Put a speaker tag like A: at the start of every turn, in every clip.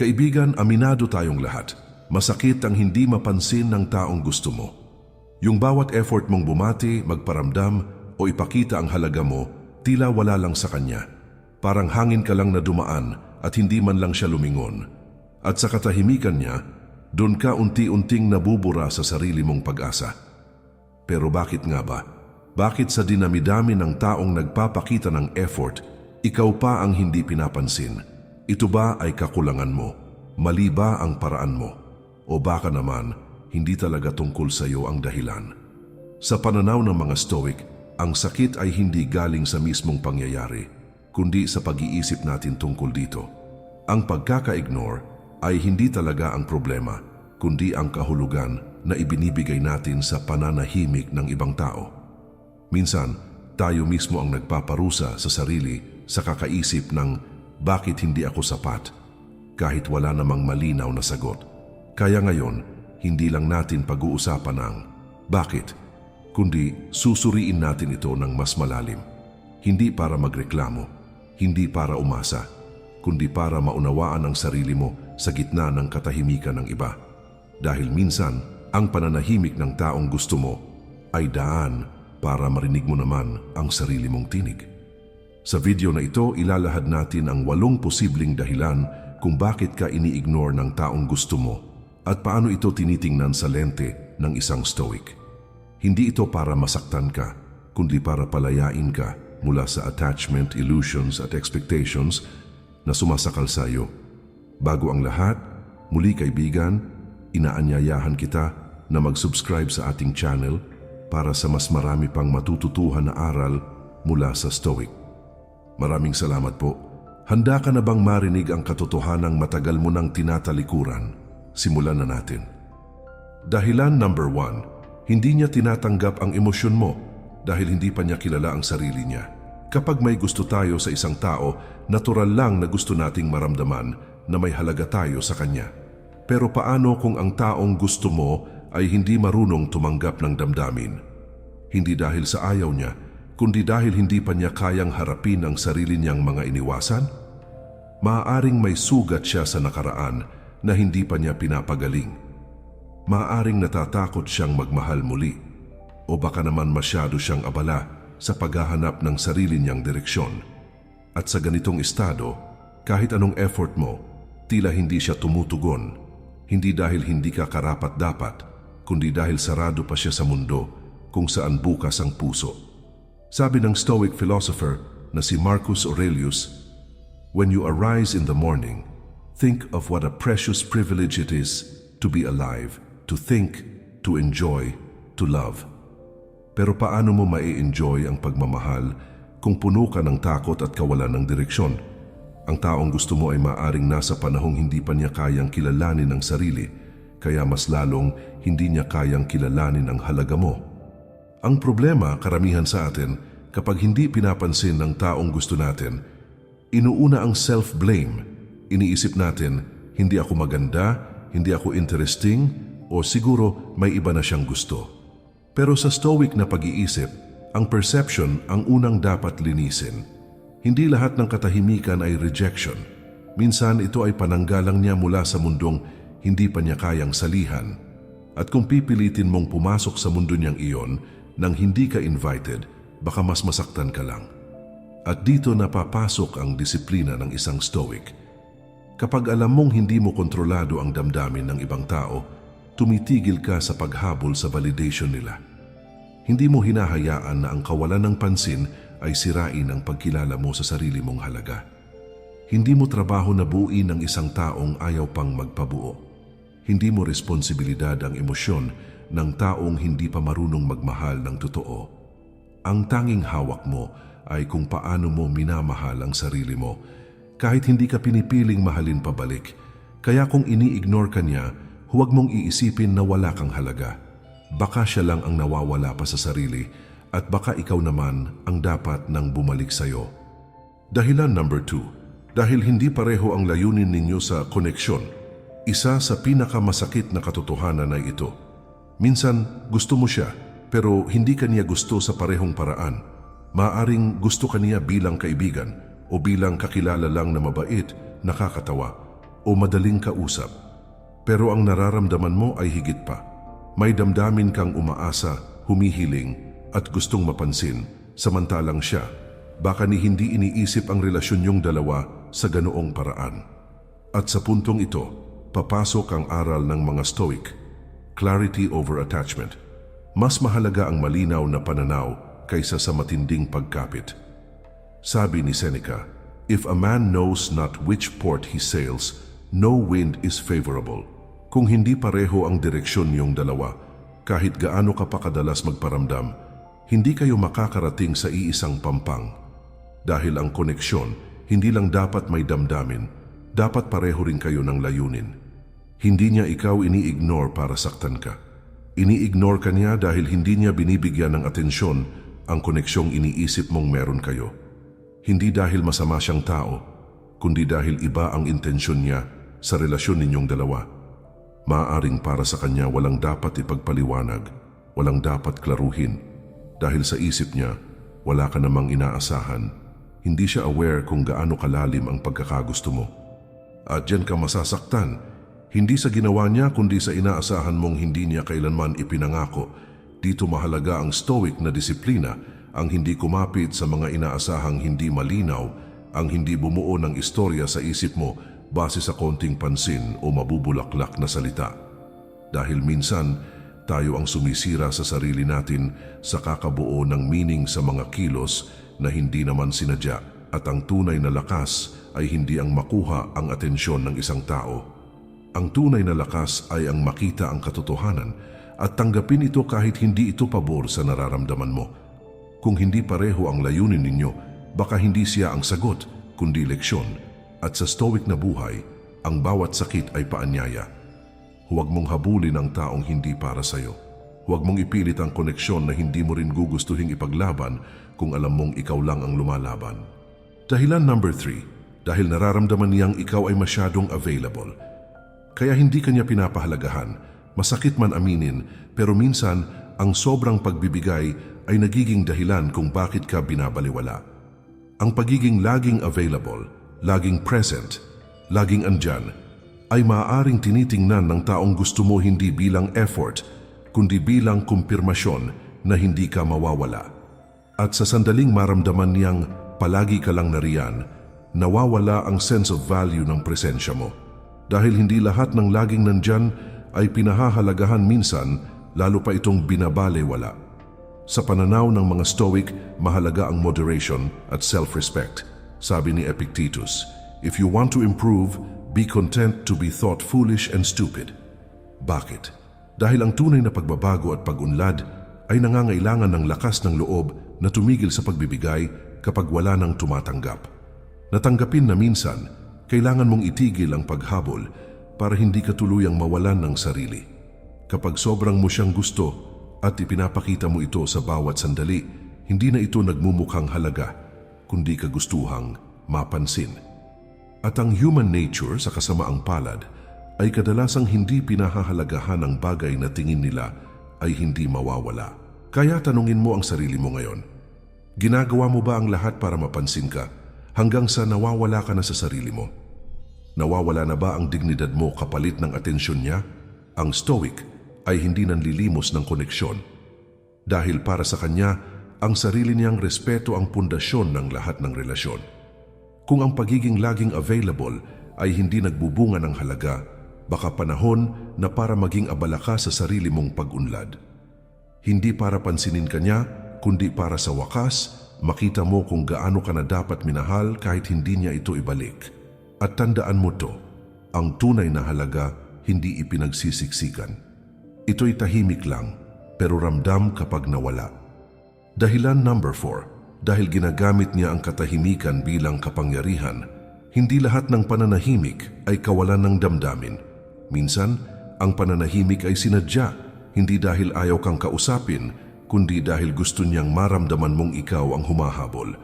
A: Kaibigan, aminado tayong lahat. Masakit ang hindi mapansin ng taong gusto mo. Yung bawat effort mong bumati, magparamdam o ipakita ang halaga mo, tila wala lang sa kanya. Parang hangin ka lang na dumaan at hindi man lang siya lumingon. At sa katahimikan niya, doon ka unti-unting nabubura sa sarili mong pag-asa. Pero bakit nga ba? Bakit sa dinami-dami ng taong nagpapakita ng effort, ikaw pa ang hindi pinapansin? Ito ba ay kakulangan mo? Mali ba ang paraan mo? O baka naman, hindi talaga tungkol sa iyo ang dahilan? Sa pananaw ng mga Stoic, ang sakit ay hindi galing sa mismong pangyayari, kundi sa pag-iisip natin tungkol dito. Ang pagkaka-ignore ay hindi talaga ang problema, kundi ang kahulugan na ibinibigay natin sa pananahimik ng ibang tao. Minsan, tayo mismo ang nagpaparusa sa sarili sa kakaisip ng bakit hindi ako sapat kahit wala namang malinaw na sagot. Kaya ngayon, hindi lang natin pag-uusapan ang bakit, kundi susuriin natin ito ng mas malalim. Hindi para magreklamo, hindi para umasa, kundi para maunawaan ang sarili mo sa gitna ng katahimikan ng iba. Dahil minsan, ang pananahimik ng taong gusto mo ay daan para marinig mo naman ang sarili mong tinig. Sa video na ito, ilalahad natin ang walong posibleng dahilan kung bakit ka ini-ignore ng taong gusto mo at paano ito tinitingnan sa lente ng isang stoic. Hindi ito para masaktan ka, kundi para palayain ka mula sa attachment, illusions at expectations na sumasakal sa iyo. Bago ang lahat, muli kaibigan, inaanyayahan kita na mag-subscribe sa ating channel para sa mas marami pang matututuhan na aral mula sa Stoic. Maraming salamat po. Handa ka na bang marinig ang katotohanang matagal mo nang tinatalikuran? Simulan na natin. Dahilan number one, hindi niya tinatanggap ang emosyon mo dahil hindi pa niya kilala ang sarili niya. Kapag may gusto tayo sa isang tao, natural lang na gusto nating maramdaman na may halaga tayo sa kanya. Pero paano kung ang taong gusto mo ay hindi marunong tumanggap ng damdamin? Hindi dahil sa ayaw niya, kundi dahil hindi pa niya kayang harapin ang sarili niyang mga iniwasan? Maaaring may sugat siya sa nakaraan na hindi pa niya pinapagaling. Maaaring natatakot siyang magmahal muli o baka naman masyado siyang abala sa paghahanap ng sarili niyang direksyon. At sa ganitong estado, kahit anong effort mo, tila hindi siya tumutugon. Hindi dahil hindi ka karapat-dapat, kundi dahil sarado pa siya sa mundo kung saan bukas ang puso. Sabi ng Stoic philosopher na si Marcus Aurelius, When you arise in the morning, think of what a precious privilege it is to be alive, to think, to enjoy, to love. Pero paano mo mai-enjoy ang pagmamahal kung puno ka ng takot at kawalan ng direksyon? Ang taong gusto mo ay maaring nasa panahong hindi pa niya kayang kilalanin ang sarili, kaya mas lalong hindi niya kayang kilalanin ang halaga mo. Ang problema, karamihan sa atin, kapag hindi pinapansin ng taong gusto natin, inuuna ang self-blame. Iniisip natin, hindi ako maganda, hindi ako interesting, o siguro may iba na siyang gusto. Pero sa stoic na pag-iisip, ang perception ang unang dapat linisin. Hindi lahat ng katahimikan ay rejection. Minsan ito ay pananggalang niya mula sa mundong hindi pa niya kayang salihan. At kung pipilitin mong pumasok sa mundo niyang iyon nang hindi ka invited, baka mas masaktan ka lang. At dito napapasok ang disiplina ng isang stoic. Kapag alam mong hindi mo kontrolado ang damdamin ng ibang tao, tumitigil ka sa paghabol sa validation nila. Hindi mo hinahayaan na ang kawalan ng pansin ay sirain ang pagkilala mo sa sarili mong halaga. Hindi mo trabaho na buuin ng isang taong ayaw pang magpabuo. Hindi mo responsibilidad ang emosyon ng taong hindi pa marunong magmahal ng totoo. Ang tanging hawak mo ay kung paano mo minamahal ang sarili mo kahit hindi ka pinipiling mahalin pabalik. Kaya kung ini-ignore ka niya, huwag mong iisipin na wala kang halaga. Baka siya lang ang nawawala pa sa sarili at baka ikaw naman ang dapat nang bumalik sa'yo. Dahilan number two, dahil hindi pareho ang layunin ninyo sa koneksyon. Isa sa pinakamasakit na katotohanan ay ito. Minsan gusto mo siya pero hindi ka niya gusto sa parehong paraan. Maaring gusto ka niya bilang kaibigan o bilang kakilala lang na mabait, nakakatawa. o madaling kausap. Pero ang nararamdaman mo ay higit pa. May damdamin kang umaasa, humihiling, at gustong mapansin, samantalang siya, baka ni hindi iniisip ang relasyon yung dalawa sa ganoong paraan. At sa puntong ito, papasok ang aral ng mga Stoic, clarity over attachment. Mas mahalaga ang malinaw na pananaw kaysa sa matinding pagkapit. Sabi ni Seneca, If a man knows not which port he sails, no wind is favorable. Kung hindi pareho ang direksyon yung dalawa, kahit gaano ka pa kadalas magparamdam, hindi kayo makakarating sa iisang pampang. Dahil ang koneksyon, hindi lang dapat may damdamin, dapat pareho rin kayo ng layunin. Hindi niya ikaw ini-ignore para saktan ka. Ini-ignore ka niya dahil hindi niya binibigyan ng atensyon ang koneksyong iniisip mong meron kayo. Hindi dahil masama siyang tao, kundi dahil iba ang intensyon niya sa relasyon ninyong dalawa. Maaring para sa kanya walang dapat ipagpaliwanag, walang dapat klaruhin. Dahil sa isip niya, wala ka namang inaasahan. Hindi siya aware kung gaano kalalim ang pagkakagusto mo. At diyan ka masasaktan, hindi sa ginawa niya kundi sa inaasahan mong hindi niya kailanman ipinangako. Dito mahalaga ang stoic na disiplina, ang hindi kumapit sa mga inaasahang hindi malinaw, ang hindi bumuo ng istorya sa isip mo base sa konting pansin o mabubulaklak na salita. Dahil minsan, tayo ang sumisira sa sarili natin sa kakabuo ng meaning sa mga kilos na hindi naman sinadya at ang tunay na lakas ay hindi ang makuha ang atensyon ng isang tao. Ang tunay na lakas ay ang makita ang katotohanan at tanggapin ito kahit hindi ito pabor sa nararamdaman mo. Kung hindi pareho ang layunin ninyo, baka hindi siya ang sagot, kundi leksyon. At sa stoic na buhay, ang bawat sakit ay paanyaya. Huwag mong habulin ang taong hindi para sa'yo. Huwag mong ipilit ang koneksyon na hindi mo rin gugustuhin ipaglaban kung alam mong ikaw lang ang lumalaban. Dahilan number three, dahil nararamdaman niyang ikaw ay masyadong available. Kaya hindi kanya pinapahalagahan, masakit man aminin, pero minsan ang sobrang pagbibigay ay nagiging dahilan kung bakit ka binabaliwala. Ang pagiging laging available, laging present, laging andyan, ay maaaring tinitingnan ng taong gusto mo hindi bilang effort, kundi bilang kumpirmasyon na hindi ka mawawala. At sa sandaling maramdaman niyang palagi ka lang nariyan, nawawala ang sense of value ng presensya mo. Dahil hindi lahat ng laging nandyan ay pinahahalagahan minsan, lalo pa itong binabalewala. Sa pananaw ng mga Stoic, mahalaga ang moderation at self-respect. Sabi ni Epictetus, If you want to improve, be content to be thought foolish and stupid. Bakit? Dahil ang tunay na pagbabago at pagunlad ay nangangailangan ng lakas ng loob na tumigil sa pagbibigay kapag wala nang tumatanggap. Natanggapin na minsan, kailangan mong itigil ang paghabol para hindi ka tuluyang mawalan ng sarili. Kapag sobrang mo siyang gusto at ipinapakita mo ito sa bawat sandali, hindi na ito nagmumukhang halaga, kundi kagustuhang mapansin. At ang human nature sa kasamaang palad ay kadalasang hindi pinahahalagahan ang bagay na tingin nila ay hindi mawawala. Kaya tanungin mo ang sarili mo ngayon. Ginagawa mo ba ang lahat para mapansin ka hanggang sa nawawala ka na sa sarili mo? Nawawala na ba ang dignidad mo kapalit ng atensyon niya? Ang stoic ay hindi nanlilimos ng koneksyon. Dahil para sa kanya, ang sarili niyang respeto ang pundasyon ng lahat ng relasyon. Kung ang pagiging laging available ay hindi nagbubunga ng halaga, baka panahon na para maging abala ka sa sarili mong pag-unlad. Hindi para pansinin ka niya, kundi para sa wakas, makita mo kung gaano ka na dapat minahal kahit hindi niya ito ibalik. At tandaan mo to, ang tunay na halaga hindi ipinagsisiksikan. Ito'y tahimik lang, pero ramdam kapag nawala. Dahilan number 4, dahil ginagamit niya ang katahimikan bilang kapangyarihan, hindi lahat ng pananahimik ay kawalan ng damdamin. Minsan, ang pananahimik ay sinadya, hindi dahil ayaw kang kausapin, kundi dahil gusto niyang maramdaman mong ikaw ang humahabol.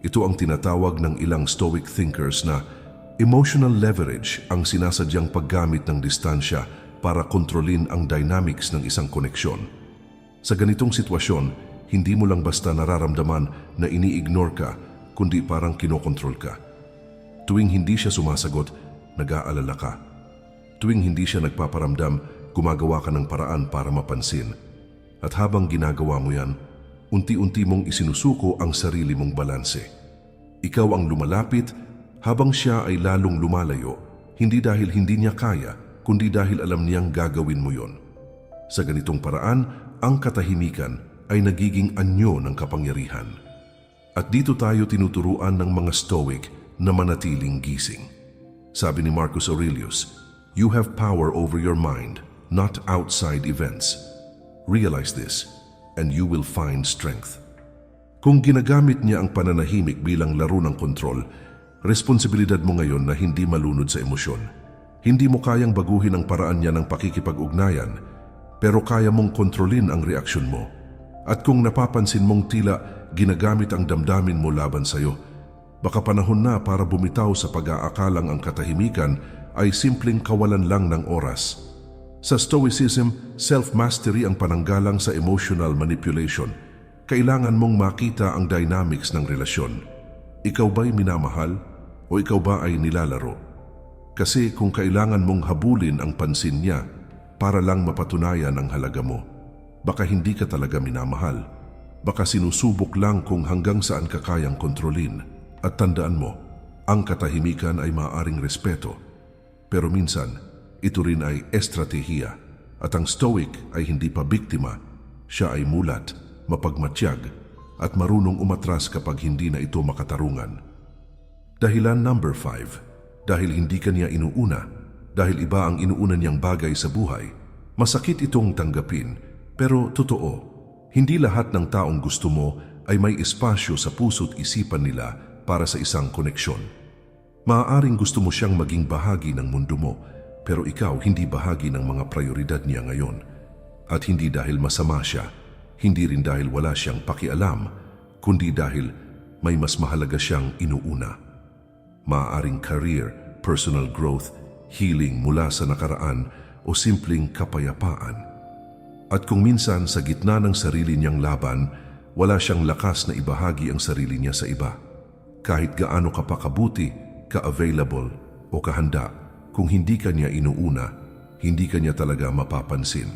A: Ito ang tinatawag ng ilang stoic thinkers na emotional leverage ang sinasadyang paggamit ng distansya para kontrolin ang dynamics ng isang koneksyon. Sa ganitong sitwasyon, hindi mo lang basta nararamdaman na ini-ignore ka, kundi parang kinokontrol ka. Tuwing hindi siya sumasagot, nag-aalala ka. Tuwing hindi siya nagpaparamdam, gumagawa ka ng paraan para mapansin. At habang ginagawa mo yan, unti-unti mong isinusuko ang sarili mong balanse. Ikaw ang lumalapit habang siya ay lalong lumalayo, hindi dahil hindi niya kaya, kundi dahil alam niyang gagawin mo yon. Sa ganitong paraan, ang katahimikan ay nagiging anyo ng kapangyarihan. At dito tayo tinuturuan ng mga Stoic na manatiling gising. Sabi ni Marcus Aurelius, You have power over your mind, not outside events. Realize this, and you will find strength. Kung ginagamit niya ang pananahimik bilang laro ng kontrol, responsibilidad mo ngayon na hindi malunod sa emosyon. Hindi mo kayang baguhin ang paraan niya ng pakikipag-ugnayan, pero kaya mong kontrolin ang reaksyon mo. At kung napapansin mong tila ginagamit ang damdamin mo laban sa'yo, baka panahon na para bumitaw sa pag-aakalang ang katahimikan ay simpleng kawalan lang ng oras. Sa Stoicism, self-mastery ang pananggalang sa emotional manipulation. Kailangan mong makita ang dynamics ng relasyon. Ikaw ba'y minamahal o ikaw ba ay nilalaro? Kasi kung kailangan mong habulin ang pansin niya para lang mapatunayan ang halaga mo, baka hindi ka talaga minamahal. Baka sinusubok lang kung hanggang saan ka kayang kontrolin. At tandaan mo, ang katahimikan ay maaaring respeto. Pero minsan, ito rin ay estratehiya. At ang stoic ay hindi pa biktima. Siya ay mulat, mapagmatsyag, at marunong umatras kapag hindi na ito makatarungan. Dahilan number 5. Dahil hindi kanya inuuna, dahil iba ang inuuna niyang bagay sa buhay, masakit itong tanggapin, pero totoo. Hindi lahat ng taong gusto mo ay may espasyo sa puso't isipan nila para sa isang koneksyon. Maaaring gusto mo siyang maging bahagi ng mundo mo, pero ikaw hindi bahagi ng mga prioridad niya ngayon. At hindi dahil masama siya, hindi rin dahil wala siyang pakialam, kundi dahil may mas mahalaga siyang inuuna. Maaaring career, personal growth, healing mula sa nakaraan o simpleng kapayapaan. At kung minsan sa gitna ng sarili niyang laban, wala siyang lakas na ibahagi ang sarili niya sa iba. Kahit gaano ka pa kabuti, ka-available o kahanda, kung hindi ka niya inuuna, hindi ka niya talaga mapapansin.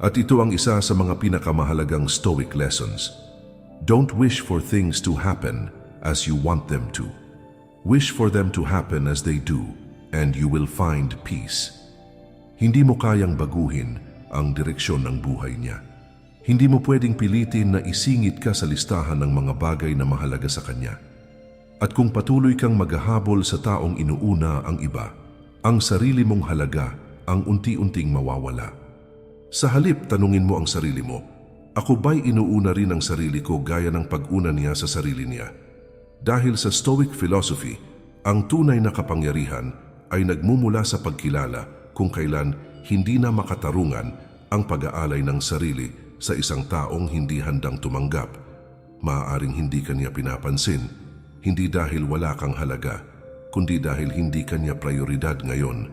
A: At ito ang isa sa mga pinakamahalagang Stoic lessons. Don't wish for things to happen as you want them to. Wish for them to happen as they do, and you will find peace. Hindi mo kayang baguhin ang direksyon ng buhay niya. Hindi mo pwedeng pilitin na isingit ka sa listahan ng mga bagay na mahalaga sa kanya. At kung patuloy kang maghahabol sa taong inuuna ang iba, ang sarili mong halaga ang unti-unting mawawala. Sa halip, tanungin mo ang sarili mo, ako ba'y inuuna rin ang sarili ko gaya ng pag-una niya sa sarili niya? Dahil sa Stoic philosophy, ang tunay na kapangyarihan ay nagmumula sa pagkilala kung kailan hindi na makatarungan ang pag-aalay ng sarili sa isang taong hindi handang tumanggap. Maaaring hindi kanya pinapansin, hindi dahil wala kang halaga, kundi dahil hindi kanya prioridad ngayon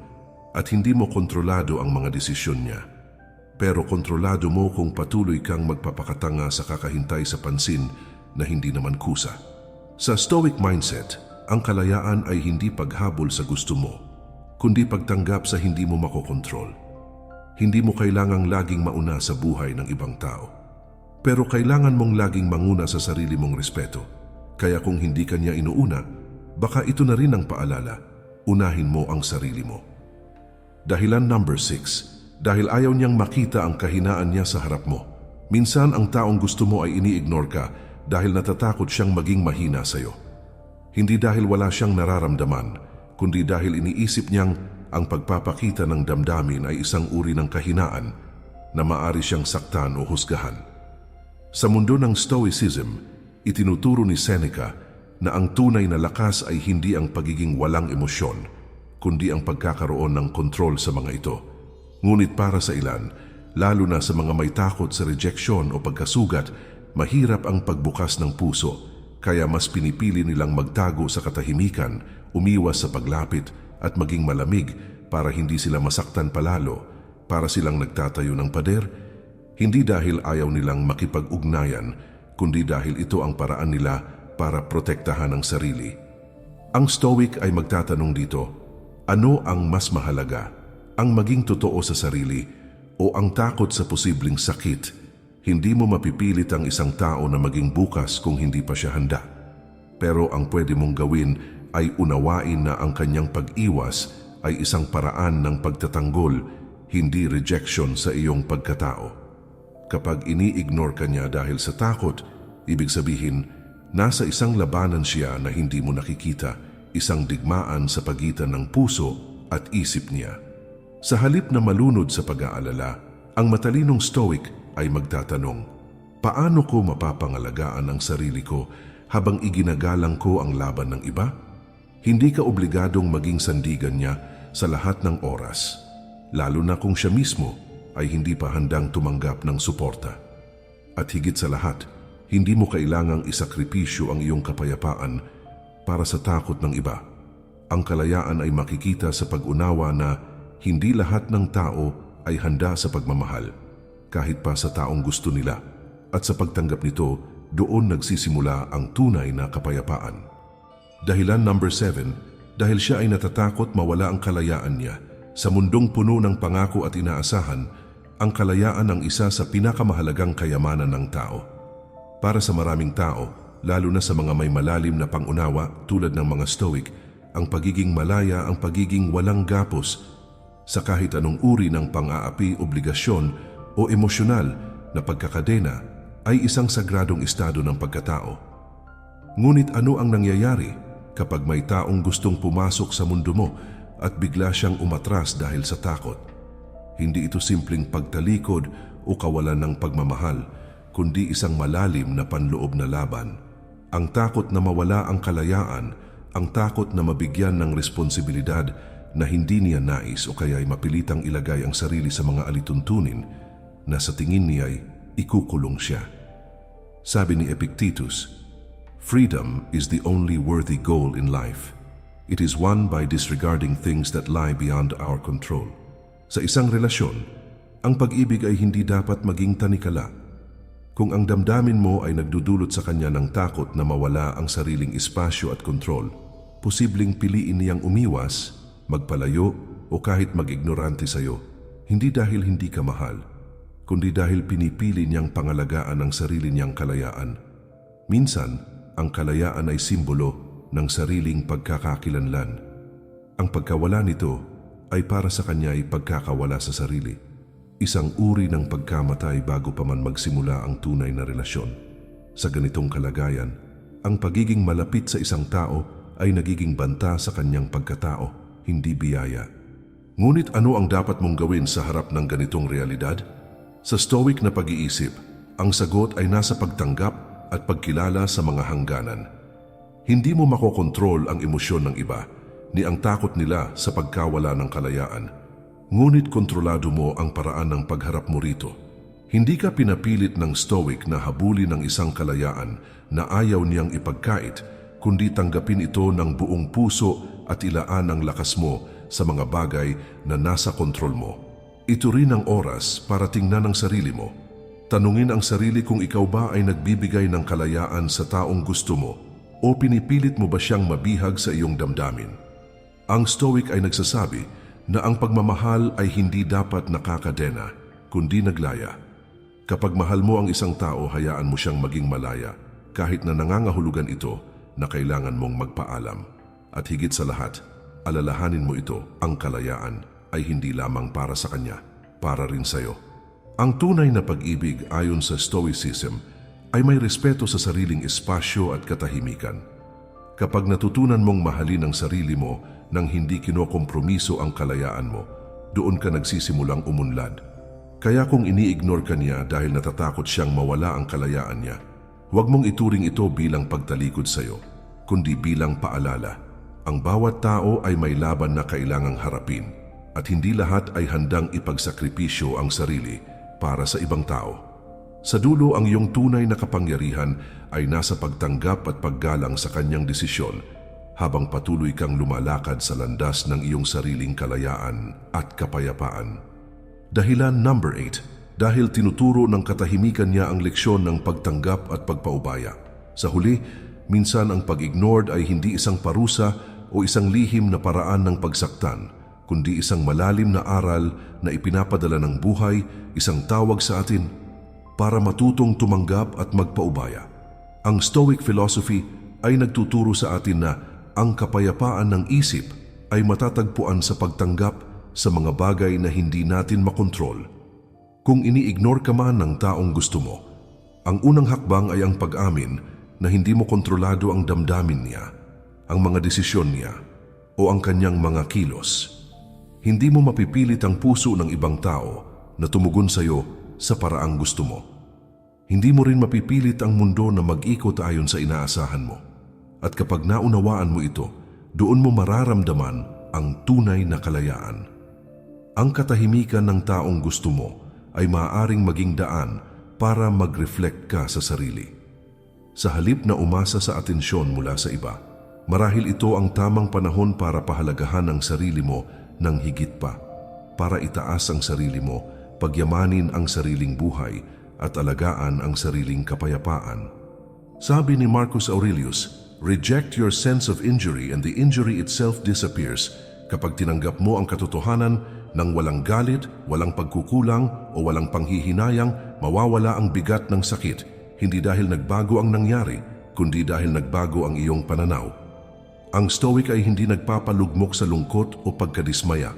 A: at hindi mo kontrolado ang mga desisyon niya. Pero kontrolado mo kung patuloy kang magpapakatanga sa kakahintay sa pansin na hindi naman kusa. Sa Stoic mindset, ang kalayaan ay hindi paghabol sa gusto mo, kundi pagtanggap sa hindi mo makokontrol. Hindi mo kailangang laging mauna sa buhay ng ibang tao. Pero kailangan mong laging manguna sa sarili mong respeto. Kaya kung hindi kanya inuuna, baka ito na rin ang paalala, unahin mo ang sarili mo. Dahilan number 6, dahil ayaw niyang makita ang kahinaan niya sa harap mo. Minsan ang taong gusto mo ay ini-ignore ka dahil natatakot siyang maging mahina sa'yo. Hindi dahil wala siyang nararamdaman, kundi dahil iniisip niyang ang pagpapakita ng damdamin ay isang uri ng kahinaan na maari siyang saktan o husgahan. Sa mundo ng Stoicism, itinuturo ni Seneca na ang tunay na lakas ay hindi ang pagiging walang emosyon, kundi ang pagkakaroon ng kontrol sa mga ito. Ngunit para sa ilan, lalo na sa mga may takot sa rejeksyon o pagkasugat, mahirap ang pagbukas ng puso, kaya mas pinipili nilang magtago sa katahimikan, umiwas sa paglapit at maging malamig para hindi sila masaktan palalo, para silang nagtatayo ng pader, hindi dahil ayaw nilang makipag-ugnayan, kundi dahil ito ang paraan nila para protektahan ang sarili. Ang Stoic ay magtatanong dito, Ano ang mas mahalaga? Ang maging totoo sa sarili o ang takot sa posibleng sakit? Hindi mo mapipilit ang isang tao na maging bukas kung hindi pa siya handa. Pero ang pwede mong gawin ay unawain na ang kanyang pag-iwas ay isang paraan ng pagtatanggol, hindi rejection sa iyong pagkatao. Kapag ini-ignore ka niya dahil sa takot, ibig sabihin, nasa isang labanan siya na hindi mo nakikita, isang digmaan sa pagitan ng puso at isip niya. Sa halip na malunod sa pag-aalala, ang matalinong stoic ay magtatanong, Paano ko mapapangalagaan ang sarili ko habang iginagalang ko ang laban ng iba? Hindi ka obligadong maging sandigan niya sa lahat ng oras, lalo na kung siya mismo ay hindi pa handang tumanggap ng suporta. At higit sa lahat, hindi mo kailangang isakripisyo ang iyong kapayapaan para sa takot ng iba. Ang kalayaan ay makikita sa pag-unawa na hindi lahat ng tao ay handa sa pagmamahal, kahit pa sa taong gusto nila. At sa pagtanggap nito, doon nagsisimula ang tunay na kapayapaan. Dahilan number 7, dahil siya ay natatakot mawala ang kalayaan niya. Sa mundong puno ng pangako at inaasahan, ang kalayaan ang isa sa pinakamahalagang kayamanan ng tao. Para sa maraming tao, lalo na sa mga may malalim na pangunawa tulad ng mga stoic, ang pagiging malaya ang pagiging walang gapos sa kahit anong uri ng pang-aapi, obligasyon o emosyonal na pagkakadena ay isang sagradong estado ng pagkatao. Ngunit ano ang nangyayari kapag may taong gustong pumasok sa mundo mo at bigla siyang umatras dahil sa takot? Hindi ito simpleng pagtalikod o kawalan ng pagmamahal, kundi isang malalim na panloob na laban. Ang takot na mawala ang kalayaan, ang takot na mabigyan ng responsibilidad na hindi niya nais o kaya ay mapilitang ilagay ang sarili sa mga alituntunin na sa tingin niya ay ikukulong siya. Sabi ni Epictetus, Freedom is the only worthy goal in life. It is won by disregarding things that lie beyond our control. Sa isang relasyon, ang pag-ibig ay hindi dapat maging tanikala. Kung ang damdamin mo ay nagdudulot sa kanya ng takot na mawala ang sariling espasyo at kontrol, posibleng piliin niyang umiwas, magpalayo o kahit mag-ignorante sa iyo, hindi dahil hindi ka mahal, kundi dahil pinipili niyang pangalagaan ang sarili niyang kalayaan. Minsan, ang kalayaan ay simbolo ng sariling pagkakakilanlan. Ang pagkawala nito ay para sa kanya ay pagkakawala sa sarili. Isang uri ng pagkamatay bago pa man magsimula ang tunay na relasyon. Sa ganitong kalagayan, ang pagiging malapit sa isang tao ay nagiging banta sa kanyang pagkatao, hindi biyaya. Ngunit ano ang dapat mong gawin sa harap ng ganitong realidad? Sa stoic na pag-iisip, ang sagot ay nasa pagtanggap at pagkilala sa mga hangganan. Hindi mo makokontrol ang emosyon ng iba, ni ang takot nila sa pagkawala ng kalayaan. Ngunit kontrolado mo ang paraan ng pagharap mo rito. Hindi ka pinapilit ng stoic na habulin ng isang kalayaan na ayaw niyang ipagkait, kundi tanggapin ito ng buong puso at ilaan ang lakas mo sa mga bagay na nasa kontrol mo. Ito rin ang oras para tingnan ang sarili mo. Tanungin ang sarili kung ikaw ba ay nagbibigay ng kalayaan sa taong gusto mo o pinipilit mo ba siyang mabihag sa iyong damdamin. Ang Stoic ay nagsasabi na ang pagmamahal ay hindi dapat nakakadena, kundi naglaya. Kapag mahal mo ang isang tao, hayaan mo siyang maging malaya, kahit na nangangahulugan ito na kailangan mong magpaalam. At higit sa lahat, alalahanin mo ito, ang kalayaan ay hindi lamang para sa kanya, para rin sa iyo. Ang tunay na pag-ibig ayon sa Stoicism ay may respeto sa sariling espasyo at katahimikan. Kapag natutunan mong mahalin ang sarili mo nang hindi kinokompromiso ang kalayaan mo, doon ka nagsisimulang umunlad. Kaya kung ini-ignore ka niya dahil natatakot siyang mawala ang kalayaan niya, huwag mong ituring ito bilang pagtalikod sa iyo, kundi bilang paalala. Ang bawat tao ay may laban na kailangang harapin at hindi lahat ay handang ipagsakripisyo ang sarili para sa ibang tao. Sa dulo ang iyong tunay na kapangyarihan ay nasa pagtanggap at paggalang sa kanyang desisyon habang patuloy kang lumalakad sa landas ng iyong sariling kalayaan at kapayapaan. Dahilan number 8, dahil tinuturo ng katahimikan niya ang leksyon ng pagtanggap at pagpaubaya. Sa huli, minsan ang pag-ignored ay hindi isang parusa o isang lihim na paraan ng pagsaktan, kundi isang malalim na aral na ipinapadala ng buhay, isang tawag sa atin para matutong tumanggap at magpaubaya. Ang Stoic philosophy ay nagtuturo sa atin na ang kapayapaan ng isip ay matatagpuan sa pagtanggap sa mga bagay na hindi natin makontrol. Kung ini-ignore ka man ng taong gusto mo, ang unang hakbang ay ang pag-amin na hindi mo kontrolado ang damdamin niya, ang mga desisyon niya, o ang kanyang mga kilos. Hindi mo mapipilit ang puso ng ibang tao na tumugon sa iyo sa paraang gusto mo. Hindi mo rin mapipilit ang mundo na mag-ikot ayon sa inaasahan mo. At kapag naunawaan mo ito, doon mo mararamdaman ang tunay na kalayaan. Ang katahimikan ng taong gusto mo ay maaaring maging daan para mag-reflect ka sa sarili. Sa halip na umasa sa atensyon mula sa iba, marahil ito ang tamang panahon para pahalagahan ang sarili mo ng higit pa, para itaas ang sarili mo, pagyamanin ang sariling buhay, at alagaan ang sariling kapayapaan. Sabi ni Marcus Aurelius, Reject your sense of injury and the injury itself disappears kapag tinanggap mo ang katotohanan ng walang galit, walang pagkukulang o walang panghihinayang, mawawala ang bigat ng sakit, hindi dahil nagbago ang nangyari, kundi dahil nagbago ang iyong pananaw. Ang Stoic ay hindi nagpapalugmok sa lungkot o pagkadismaya.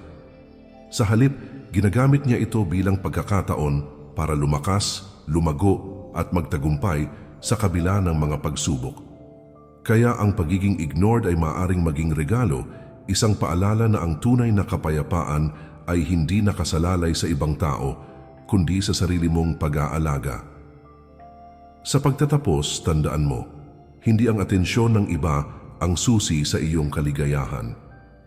A: Sa halip, ginagamit niya ito bilang pagkakataon para lumakas, lumago at magtagumpay sa kabila ng mga pagsubok. Kaya ang pagiging ignored ay maaring maging regalo, isang paalala na ang tunay na kapayapaan ay hindi nakasalalay sa ibang tao, kundi sa sarili mong pag-aalaga. Sa pagtatapos, tandaan mo, hindi ang atensyon ng iba ang susi sa iyong kaligayahan,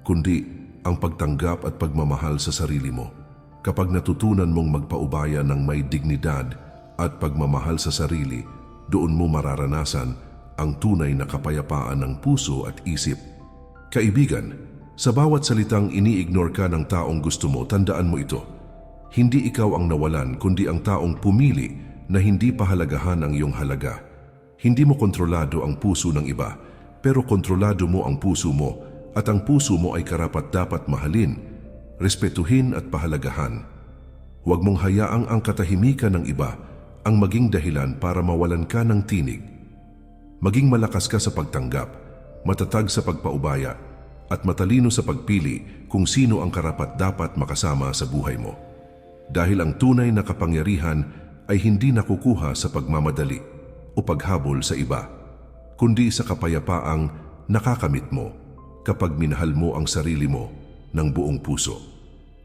A: kundi ang pagtanggap at pagmamahal sa sarili mo. Kapag natutunan mong magpaubaya ng may dignidad at pagmamahal sa sarili, doon mo mararanasan ang tunay na kapayapaan ng puso at isip. Kaibigan, sa bawat salitang ini-ignore ka ng taong gusto mo, tandaan mo ito. Hindi ikaw ang nawalan, kundi ang taong pumili na hindi pahalagahan ang iyong halaga. Hindi mo kontrolado ang puso ng iba, pero kontrolado mo ang puso mo at ang puso mo ay karapat dapat mahalin, respetuhin at pahalagahan. Huwag mong hayaang ang katahimikan ng iba ang maging dahilan para mawalan ka ng tinig. Maging malakas ka sa pagtanggap, matatag sa pagpaubaya, at matalino sa pagpili kung sino ang karapat dapat makasama sa buhay mo. Dahil ang tunay na kapangyarihan ay hindi nakukuha sa pagmamadali o paghabol sa iba, kundi sa kapayapaang nakakamit mo kapag minahal mo ang sarili mo ng buong puso.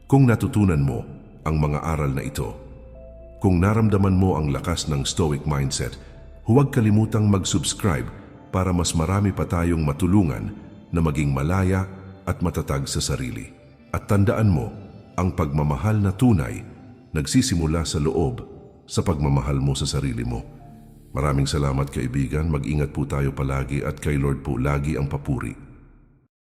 A: Kung natutunan mo ang mga aral na ito, kung naramdaman mo ang lakas ng stoic mindset, huwag kalimutang mag-subscribe para mas marami pa tayong matulungan na maging malaya at matatag sa sarili. At tandaan mo, ang pagmamahal na tunay nagsisimula sa loob sa pagmamahal mo sa sarili mo. Maraming salamat kaibigan, mag-ingat po tayo palagi at kay Lord po lagi ang papuri.